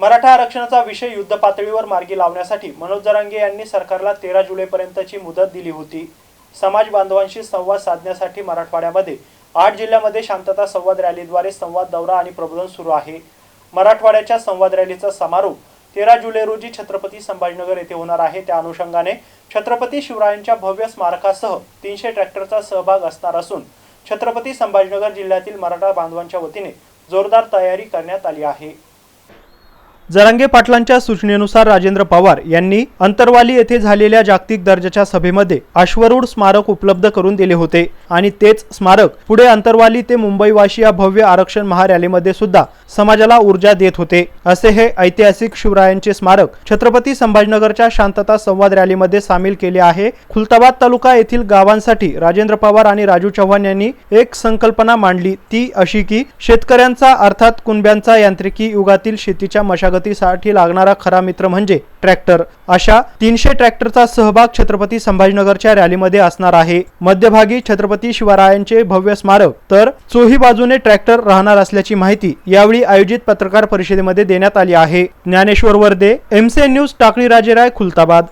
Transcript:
मराठा आरक्षणाचा विषय युद्ध पातळीवर मार्गी लावण्यासाठी मनोज जरांगे यांनी सरकारला तेरा जुलैपर्यंतची मुदत दिली होती. समाज बांधवांशी संवाद साधण्यासाठी मराठवाड्यामध्ये आठ जिल्ह्यामध्ये शांतता संवाद रॅलीद्वारे संवाद दौरा आणि प्रबोधन सुरू आहे. मराठवाड्याच्या संवाद रॅलीचा समारोप तेरा जुलै रोजी छत्रपती संभाजीनगर येथे होणार आहे. त्या अनुषंगाने छत्रपती शिवरायांच्या भव्य स्मारकासह तीनशे ट्रॅक्टरचा सहभाग असणार असून छत्रपती संभाजीनगर जिल्ह्यातील मराठा बांधवांच्या वतीने जोरदार तयारी करण्यात आली आहे. जरांगे पाटलांच्या सूचनेनुसार राजेंद्र पवार यांनी अंतरवाली येथे झालेल्या जागतिक दर्जाच्या सभेमध्ये अश्वरूढ स्मारक उपलब्ध करून दिले होते. आणि तेच स्मारक पुढे अंतरवाली ते मुंबईवाशी या भव्य आरक्षण महारॅलीमध्ये सुद्धा समाजाला ऊर्जा देत होते. असे हे ऐतिहासिक शिवरायांचे स्मारक छत्रपती संभाजीनगरच्या शांतता संवाद रॅलीमध्ये सामील केले आहे. खुलताबाद तालुका येथील गावांसाठी राजेंद्र पवार आणि राजू चव्हाण यांनी एक संकल्पना मांडली ती अशी की शेतकऱ्यांचा अर्थात कुणब्यांचा यांत्रिकी युगातील शेतीच्या मशागत प्रगतीसाठी लागणारा खरा मित्र म्हणजे ट्रॅक्टर. अशा तीनशे ट्रॅक्टरचा सहभाग छत्रपती संभाजीनगरच्या रॅलीमध्ये असणार आहे. मध्यभागी छत्रपती शिवरायांचे भव्य स्मारक तर चोही बाजूने ट्रॅक्टर राहणार असल्याची माहिती यावेळी आयोजित पत्रकार परिषदेमध्ये देण्यात आली आहे. Dnyaneshwar Varde MCN news Takli Rajeray Khultabad.